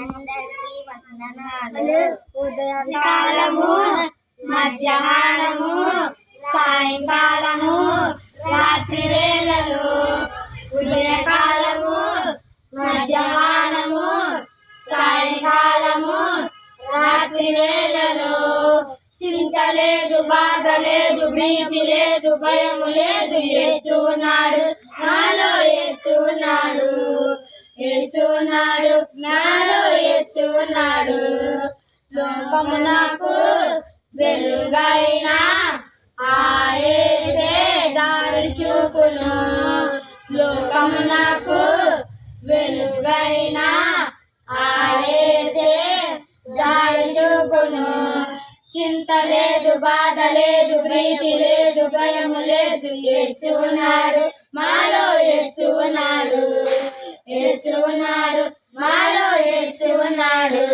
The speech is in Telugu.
అందరికీ వందనాలు ఉదయకాలము మధ్యాహ్నము సాయంకాలము రాత్రి వేళలు ఉదయకాలము మధ్యాహ్నము సాయంకాలము రాత్రి వేళలు చింత లేదు బాధ లేదు భీతి లేదు భయము లేదు యేసు ఉన్నాడు నాలో యేసు ఉన్నాడు లోకము నాకు వెలుగైనా ఆయేసే దారి చూపును. లోకము నాకు వెలుగైనా ఆయేసే దారి చూపును. చింత లేదు బాధ లేదు ప్రీతి లేదు భయము లేదు యేసు ఉన్నాడు యేసు ఉన్నాడు మాలో యేసు ఉన్నాడు